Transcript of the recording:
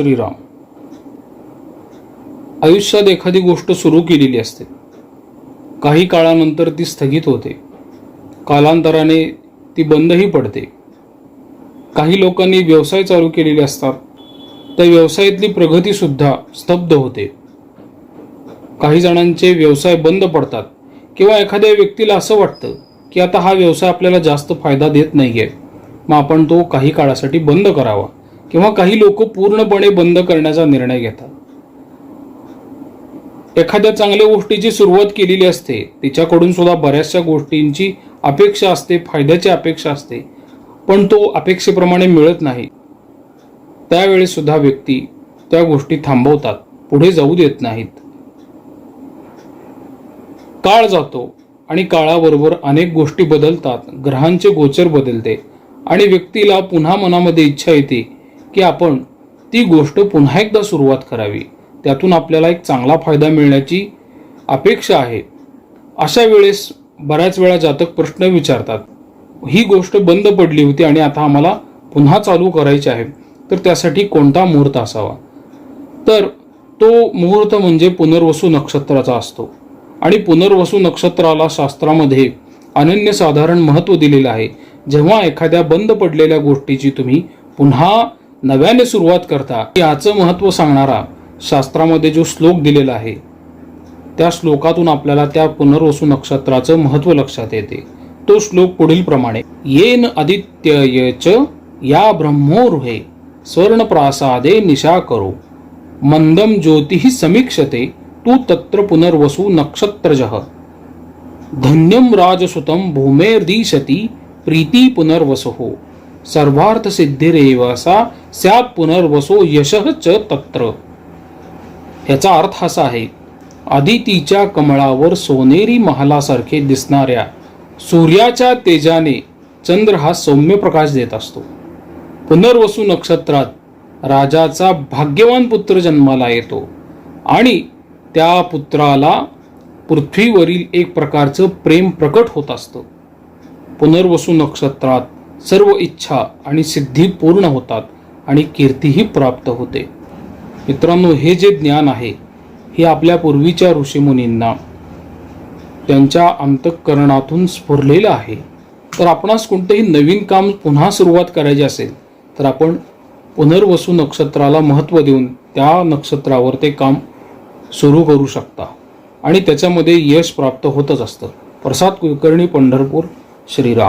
श्रीराम. आयुष्यात एखादी गोष्ट सुरू केलेली असते. काही काळानंतर ती स्थगित होते. कालांतराने ती बंदही पडते. काही लोकांनी व्यवसाय चालू केलेले असतात. त्या व्यवसायातली प्रगती सुद्धा स्तब्ध होते. काही जणांचे व्यवसाय बंद पडतात किंवा एखाद्या व्यक्तीला असं वाटतं की आता हा व्यवसाय आपल्याला जास्त फायदा देत नाहीये. मग आपण तो काही काळासाठी बंद करावा. किंवा काही लोक पूर्णपणे बंद करण्याचा निर्णय घेतात. एखाद्या चांगल्या गोष्टीची सुरुवात केलेली असते तिच्याकडून सुद्धा बऱ्याचशा गोष्टींची अपेक्षा असते फायद्याची अपेक्षा असते पण तो अपेक्षेप्रमाणे मिळत नाही. त्यावेळेस सुद्धा व्यक्ती त्या गोष्टी थांबवतात पुढे जाऊ देत नाहीत. काळ जातो आणि काळाबरोबर अनेक गोष्टी बदलतात ग्रहांचे गोचर बदलते आणि व्यक्तीला पुन्हा मनामध्ये इच्छा येते की आपण ती गोष्ट पुन्हा एकदा सुरुवात करावी. त्यातून आपल्याला एक चांगला फायदा मिळण्याची अपेक्षा आहे. अशा वेळेस बऱ्याच वेळा जातक प्रश्न विचारतात. ही गोष्ट बंद पडली होती आणि आता आम्हाला पुन्हा चालू करायची आहे. तर त्यासाठी कोणता मुहूर्त असावा? तर तो मुहूर्त म्हणजे पुनर्वसू नक्षत्राचा असतो. आणि पुनर्वसू नक्षत्राला शास्त्रामध्ये अनन्यसाधारण महत्त्व दिलेलं आहे. जेव्हा एखाद्या बंद पडलेल्या गोष्टीची तुम्ही पुन्हा नव्याने सुरुवात करता याचं महत्त्व सांगणारा शास्त्रामध्ये जो श्लोक दिलेला आहे त्या श्लोकातून आपल्याला त्या पुनर्वसू नक्षत्राचं महत्त्व लक्षात येते. तो श्लोक पुढील प्रमाणे येन आदित्य च या ब्रह्मोरुहे स्वर्णप्रासादे निशा करो मंदम ज्योतिः समीक्षते तू तत्र पुनर्वसु नक्षत्रज। धन्यम राजसुतं भूमेर्दिशती प्रीती पुनर्वसहो सर्वार्थ सिद्धिरेव स्या पुनर्वसो यशः च तत्र. याचा अर्थ असा आहे आदितीच्या कमळावर सोनेरी महालासारखे दिसणाऱ्या सूर्याच्या तेजाने चंद्र हा सौम्य प्रकाश देत असतो. पुनर्वसू नक्षत्रात राजाचा भाग्यवान पुत्र जन्माला येतो आणि त्या पुत्राला पृथ्वीवरील एक प्रकारचं प्रेम प्रकट होत असतं. पुनर्वसू नक्षत्रात सर्व इच्छा आणि सिद्धी पूर्ण होतात आणि कीर्तीही प्राप्त होते. मित्रांनो हे जे ज्ञान आहे हे आपल्या पूर्वीच्या ऋषीमुनींना त्यांच्या अंतःकरणातून स्फुरलेलं आहे. तर आपणास कोणतंही नवीन काम पुन्हा सुरुवात करायची असेल तर आपण पुनर्वसू नक्षत्राला महत्त्व देऊन त्या नक्षत्रावर ते काम सुरू करू शकता. आणि त्याच्यामध्ये यश प्राप्त होतच असतं. प्रसाद कुलकर्णी पंढरपूर श्रीराम.